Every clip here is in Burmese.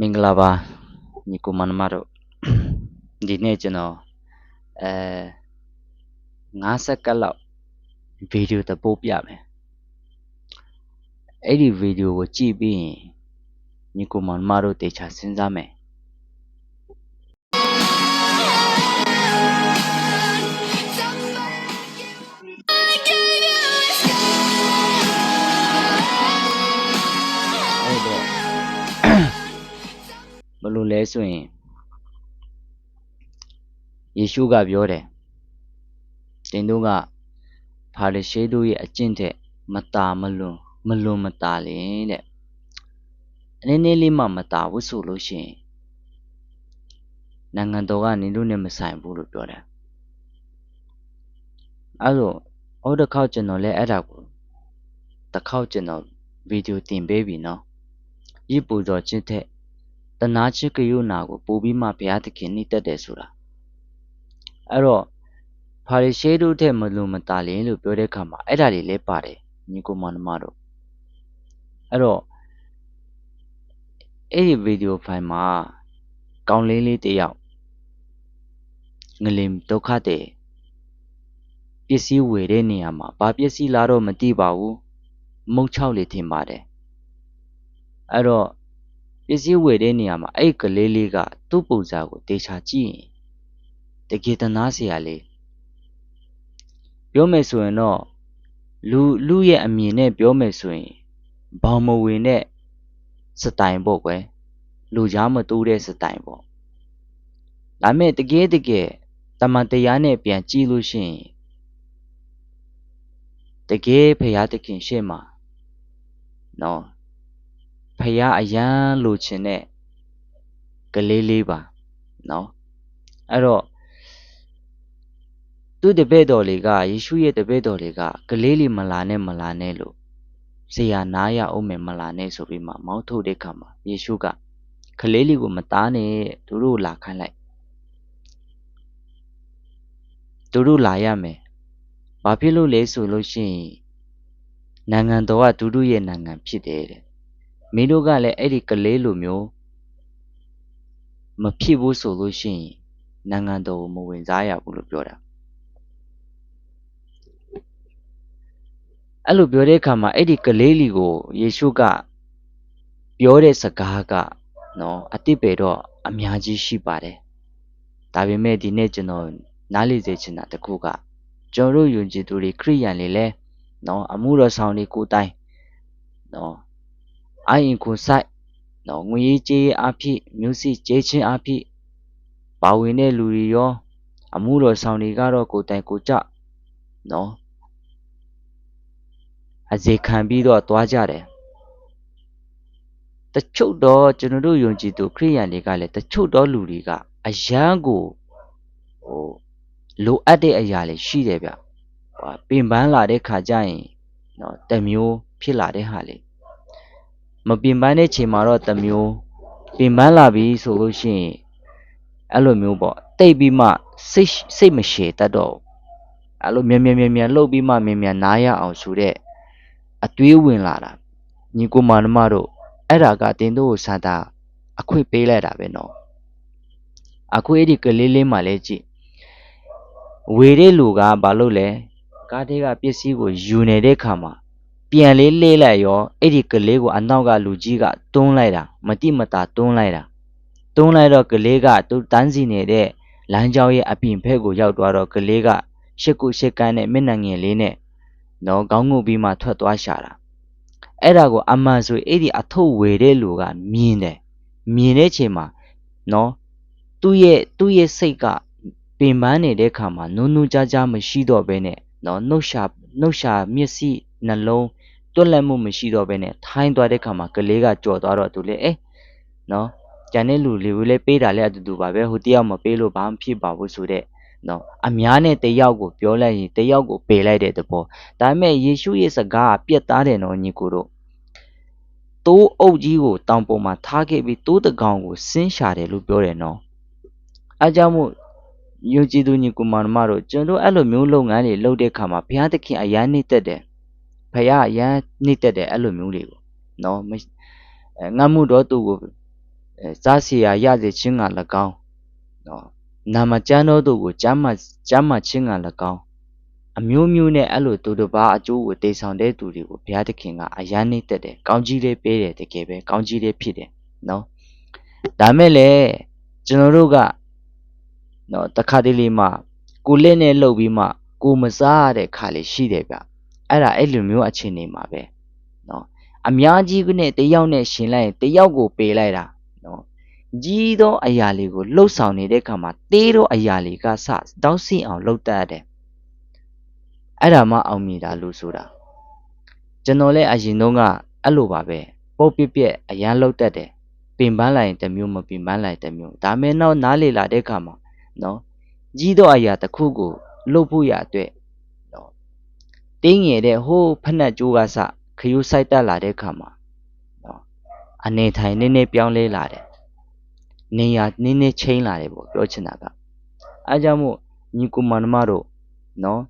မင်္ဂလာပါညီကိုမနမတို့ဒီနေ့ကျွန်တော်အဲ9စက္ကန့်လောက်ဗီဒီယိုတပို့ပြမယ်အဲ့ဒီဗီဒီယိုကိုကြည့်ပြီးရင်ညီကိုမနမတို့တေချာစဉ်းစားမယ် ဘယ်လိုလဲဆိုရင်ယေရှုကပြောတယ်တင်တို့ကဖာရရှဲတို့ရဲ့အကျင့်တဲ့မတာမလွန်မလွန်မတာလင်တဲ့အနေနဲ့လေးမှမတာဘူးဆိုလို့ရှိရင်နိုင်ငံတော်ကနင်တို့နဲ့မဆိုင်ဘူးလို့ပြောတယ်အဲ့တော့ဟောတစ်ခေါက်ကျွန်တော်လည်းအဲ့ဒါကိုတစ်ခေါက်ကျွန်တော်ဗီဒီယိုတင်ပေးပြီနော်ဤပူဇော်ခြင်းတဲ့ တနာချစ်ကရုဏာကိုပို့ပြီးမှဘုရားသခင်နှိမ့်တက်တယ်ဆိုတာအဲ့တော့ဖာရိရှဲတို့တဲ့မလွန်မတာလင်လို့ပြောတဲ့အခါမှာအဲ့ဒါတွေလည်းပါတယ်ညီကိုမနမတို့အဲ့တော့အဲ့ဒီဗီဒီယိုဖိုင်မှာကောင်းလေးလေးတစ်ယောက်ငလင်ဒုက္ခတဲ့ပစ္စည်းဝယ်တဲ့နေရာမှာဘာပစ္စည်းလာတော့မသိပါဘူးမုတ်ချောက်လေးထင်ပါတယ်အဲ့တော့ပ စ္စည်းဝယ်တဲ့နေရာမှာအဲ့ကလေးလေးကသူ့ပုံစံကိုတေချာကြည့်ရင်တကယ်တနာစရာလေးပြောမယ်ဆိုရင်တော့လူလူရဲ့အမြင်နဲ့ပြောမယ်ဆိုရင်ဘောင်မဝင်တဲ့စတိုင်ပေါ့ကွယ်လူကြားမတိုးတဲ့စတိုင်ပေါ့ဒါမဲ့တကယ်တကယ်တမန်တရားနဲ့ပြန်ကြည့်လို့ရှိရင်တကယ်ဖရာသခင်ရှေ့မှာနော် ဖရာအယမ်းလိုချင်တဲ့ကလေးလေးပါနော်အဲ့တော့သူ့တပည့်တော်တွေကယေရှုရဲ့တပည့်တော်တွေကကလေးလေးမလာနဲ့မလာနဲ့လို့ဇေယနာရအောင်မယ်မလာနဲ့ဆိုပြီးမှမောင်းထုတ်တဲ့ခါမှာယေရှုကကလေးလေးကိုမသားနဲ့သူတို့လာခိုင်းလိုက်သူတို့လာရမယ်ဘာဖြစ်လို့လဲဆိုလို့ရှိရင်နိုင်ငံတော်ကသူတို့ရဲ့နိုင်ငံဖြစ်တယ်တဲ့ မင်းတို့ကလည်းအဲ့ဒီကလေးလိုမျိုးမဖြစ်ဘူးဆိုလို့ရှိရင်နိုင်ငံတော်ကိုမဝင်စားရဘူးလို့ပြောတာအဲ့လိုပြောတဲ့အခါမှာအဲ့ဒီကလေးလီကိုယေရှုကပြောတဲ့စကားကနော်အတိပေတော့အများကြီးရှိပါတယ်ဒါပေမဲ့ဒီနေ့ကျွန်တော်နားလေစေချင်တာတခုကကျွန်တော်တို့ယုံကြည်သူတွေခရိယန်တွေလဲနော်အမှုတော်ဆောင်တွေကိုတိုင်နော် အာရင်ကိုဆိုင်နော်ငွေရေးကြေးအဖြစ်မျိုးစိကြေးချင်းအဖြစ်ပါဝင်တဲ့လူတွေရော အမှုတော်ဆောင်တွေကတော့ကိုတိုင်ကိုကြနော်အစေခံပြီးတော့သွားကြတယ်တချို့တော့ကျွန်တော်တို့ယုံကြည်သူခရိယန်တွေကလည်းတချို့တော့လူတွေကအယမ်းကိုဟိုလိုအပ်တဲ့အရာတွေရှိတယ်ဗျဟိုပင်ပန်းလာတဲ့ခါကျရင်နော်တမျိုးဖြစ်လာတဲ့ဟာလေ မပင်ပန်းတဲ့ချိန်မှာတော့တမျိုးပင်ပန်းလာပြီဆိုလို့ရှိရင်အဲ့လိုမျိုးပေါ့တိတ်ပြီးမှစိတ်စိတ်မရှည်တတ်တော့အဲ့လိုမြန်မြန်မြန်မြန်လှုပ်ပြီးမှမြန်မြန်နားရအောင်ဆိုတဲ့အတွေးဝင်လာတာညီကိုမာနမတို့အဲ့ဒါကတင်တို့ကိုဆန္ဒအခွင့်ပေးလိုက်တာပဲနော်အခုအဲ့ဒီကလေးလေးမှလည်းကြည့်ဝေတဲ့လူကဘာလို့လဲကားတွေကပစ္စည်းကိုယူနေတဲ့ခါမှာ ပြန်လေးလေးလိုက်ရောအဲ့ဒီကလေးကိုအနောက်ကလူကြီးကတွန်းလိုက်တာမတိမတာတွန်းလိုက်တာတွန်းလိုက်တော့ကလေးကသူတန်းစီနေတဲ့လမ်းကြောင်းရဲ့အပြင်ဘက်ကိုရောက်သွားတော့ကလေးကရှစ်ခုရှစ်ကန်းနဲ့မျက်နှာငယ်လေးနဲ့နော်ခေါင်းငုပ်ပြီးမှထွက်သွားရှာတာအဲ့ဒါကိုအမှန်ဆိုအဲ့ဒီအထုပ်ဝေတဲ့လူကမြင်တယ်မြင်တဲ့ချိန်မှာနော်သူ့ရဲ့သူ့ရဲ့စိတ်ကပင်ပန်းနေတဲ့ခါမှာနုံနုံကြားကြားမရှိတော့ဘဲနဲ့နော်နှုတ်ရှာနှုတ်ရှာမျက်စိနှလုံး တွက်လက်မှုမရှိတော့ဘဲနဲ့ထိုင်းသွားတဲ့ခါမှာကလေးကကြော်သွားတော့သူလေအေးနော်ကျန်တဲ့လူလေးလည်းပေးတာလည်းအတူတူပါပဲဟိုတယောက်မပေးလို့ဘာမှဖြစ်ပါဘူးဆိုတဲ့နော်အများနဲ့တယောက်ကိုပြောလိုက်ရင်တယောက်ကိုပယ်လိုက်တဲ့သဘောဒါပေမဲ့ယေရှုရဲ့စကားကပြတ်သားတယ်နော်ညီကိုတို့တိုးအုပ်ကြီးကိုတောင်ပေါ်မှာထားခဲ့ပြီးတိုးတကောင်ကိုဆင်းရှာတယ်လို့ပြောတယ်နော်အဲကြောင့်မို့ယုံကြည်သူညီကိုမမတို့ကျွန်တော်အဲ့လိုမျိုးလုပ်ငန်းတွေလုပ်တဲ့ခါမှာဘုရားသခင်အရန်နှိမ့်သက်တယ် ဖယားရန်နှိမ့်တက်တယ်အဲ့လိုမျိုးလေးပေါ့နော်ငတ်မှုတော့သူ့ကိုစားစီရရစေခြင်းက၎င်းနော်နာမကျမ်းတော်သူကိုကျမ်းမှကျမ်းမှခြင်းက၎င်းအမျိုးမျိုးနဲ့အဲ့လိုသူတစ်ပါးအကျိုးကိုတည်ဆောင်တဲ့သူတွေကိုဘုရားသခင်ကအယမ်းနှိမ့်တက်တယ်ကောင်းကြီးလေးပေးတယ်တကယ်ပဲကောင်းကြီးလေးဖြစ်တယ်နော်ဒါမဲ့လည်းကျွန်တော်တို့ကနော်တခါတလေမှကိုလက်နဲ့လှုပ်ပြီးမှကိုမစားရတဲ့ခါလေးရှိတယ်ဗျ အဲ့ဒါအဲ့လိုမျိုးအခြေအနေမှာပဲနော်အများကြီးကနဲ့တယောက်နဲ့ရှင်လိုက်ရင်တယောက်ကိုပေလိုက်တာနော်ကြီးသောအရာလေးကိုလှုပ်ဆောင်နေတဲ့ခါမှာတေးသောအရာလေးကစတောက်စီအောင်လှုပ်တတ်တယ်အဲ့ဒါမှအောင်မြင်တာလို့ဆိုတာကျွန်တော်လည်းအရင်တုန်းကအဲ့လိုပါပဲပုတ်ပြက်ပြက်အရန်လှုပ်တတ်တယ်ပင်ပန်းလိုက်ရင်တစ်မျိုးမပင်ပန်းလိုက်တစ်မျိုးဒါမဲ့နောက်နားလေလာတဲ့ခါမှာနော်ကြီးသောအရာတစ်ခုကိုလှုပ်ဖို့ရအတွက်နော် တင်းငယ်တဲ့ဟိုးဖက်နှက်ကြိုးကစခရူးဆိုင်တက်လာတဲ့ခါမှာနော်အနေထိုင်နည်းနည်းပြောင်းလဲလာတယ်နေရနည်းနည်းချင်းလာတယ်ပေါ့ပြောချင်တာကအဲကြောင့်မို့ညီကူမနမတို့နော်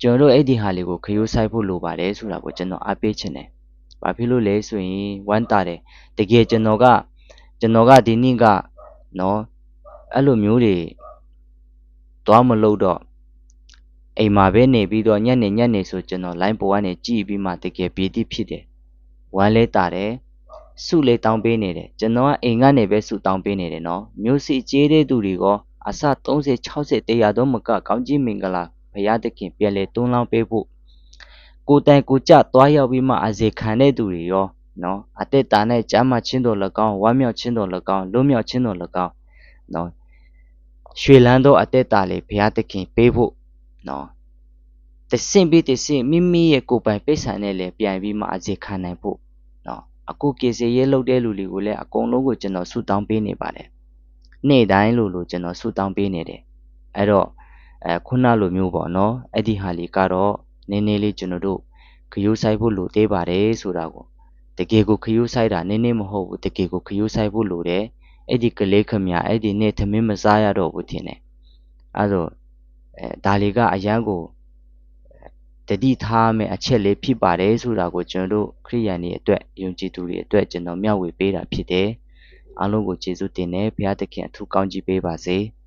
ကျွန်တော်တို့အဲ့ဒီဟာလေးကိုခရိုးဆိုင်ဖို့လိုပါတယ်ဆိုတာကိုကျွန်တော်အားပေးချင်တယ်။ဘာဖြစ်လို့လဲဆိုရင်ဝမ်းတာတယ်တကယ်ကျွန်တော်ကကျွန်တော်ကဒီနေ့ကနော်အဲ့လိုမျိုးတွေသွားမလို့တော့ အိမ်မှာပဲနေပြီးတော့ညနေညနေဆိုကျွန်တော် line ပေါ်ကနေကြည့်ပြီးမှတကယ်ပီတိဖြစ်တယ်။ဝမ်းလဲတာတယ်စုလေးတောင်းပေးနေတယ်ကျွန်တော်ကအိမ်ကနေပဲစုတောင်းပေးနေတယ်နော်မျိုးစီကျေးတဲ့သူတွေကအစ30 60 100တော့မကကောင်းကြီးမင်္ဂလာဘုရားသခင်ပြန်လဲတွန်းလောင်းပေးဖို့ကိုတိုင်ကိုကြသွားရောက်ပြီးမှအစေခံတဲ့သူတွေရောနော်အသက်တာနဲ့ကျမ်းမာခြင်းတော်၎င်းဝမ်းမြောက်ခြင်းတော်၎င်းလွတ်မြောက်ခြင်းတော်၎င်းနော်ရွှေလန်းသောအသက်တာလေးဘုရားသခင်ပေးဖို့ နော်တဆင့်ပြီးတဆင့်မိမိရဲ့ကိုယ်ပိုင်ပိဿံနဲ့လည်းပြန်ပြီးမှအစေခံနိုင်ဖို့နော်အခုကေစီရဲလုပ်တဲ့လူတွေကိုလည်းအကုန်လုံးကိုကျွန်တော်ဆုတောင်းပေးနေပါတယ်နေ့တိုင်းလို့လို့ကျွန်တော်ဆုတောင်းပေးနေတယ်အဲ့တော့အဲခုနလိုမျိုးပေါ့နော်အဲ့ဒီဟာလေးကတော့နည်းနည်းလေးကျွန်တော်တို့ခရူးဆိုင်ဖို့လိုသေးပါတယ်ဆိုတာကိုတကယ်ကိုခရူးဆိုင်တာနည်းနည်းမဟုတ်ဘူးတကယ်ကိုခရူးဆိုင်ဖို့လိုတယ်အဲ့ဒီကလေးခမရအဲ့ဒီနေ့သမင်းမစားရတော့ဘူးထင်တယ်အဲ့တော့ အဲဒါလေးကအရန်ကိုတတိထားမယ်အချက်လေးဖြစ်ပါတယ်ဆိုတာကိုကျွန်တော်တို့ခရိယန်တွေအတွက်ယုံကြည်သူတွေအတွက်ကျွန်တော်မျှဝေပေးတာဖြစ်တယ်အားလုံးကိုကျေးဇူးတင်တယ်ဘုရားသခင်အထူးကောင်းချီးပေးပါစေ။